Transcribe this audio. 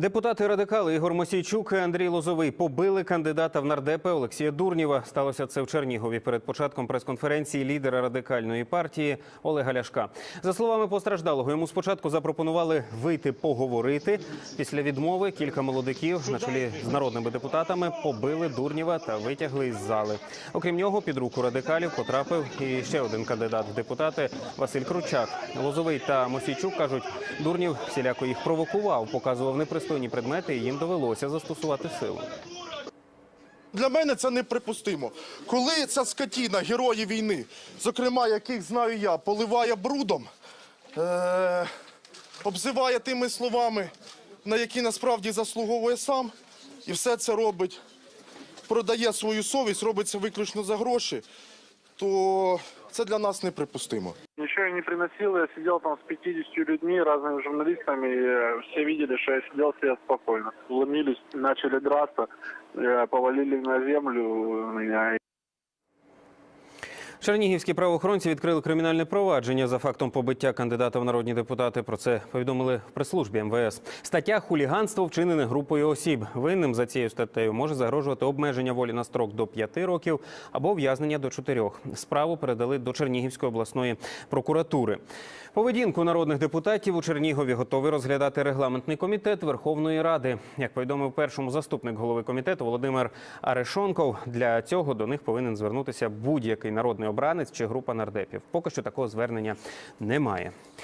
Депутати радикали Ігор Мосійчук і Андрій Лозовий побили кандидата в нардепи Олексія Дурнєва. Сталося це в Чернігові перед початком прес-конференції лідера радикальної партії Олега Ляшка. За словами постраждалого, йому спочатку запропонували вийти поговорити. Після відмови кілька молодиків на чолі з народними депутатами побили Дурнєва та витягли із зали. Окрім нього, під руку радикалів потрапив і ще один кандидат в депутати Василь Кручак. Лозовий та Мосійчук кажуть, Дурнєв всіляко їх провокував, показував непристойні предмети, і їм довелося застосувати силу. Для мене це неприпустимо. Коли ця скотіна, герої війни, зокрема, яких знаю я, поливає брудом, е- обзиває тими словами, на які насправді заслуговує сам, і все це робить, продає свою совість, робить це виключно за гроші, то це для нас неприпустимо. Ничего я не приносил, я сидел там с 50 людьми, разными журналистами, и э, все видели, что я сидел себе спокойно. Вломились, начали драться, э, повалили на землю меня. Чернігівські правоохоронці відкрили кримінальне провадження за фактом побиття кандидата в народні депутати. Про це повідомили в прес-службі МВС. Стаття хуліганство вчинене групою осіб. Винним за цією статтею може загрожувати обмеження волі на строк до 5 років або ув'язнення до 4. Справу передали до Чернігівської обласної прокуратури. Поведінку народних депутатів у Чернігові готовий розглядати регламентний комітет Верховної Ради. Як повідомив першому заступник голови комітету Володимир Арешонков, для цього до них повинен звернутися будь-який народний обранець чи група нардепів. Поки що такого звернення немає.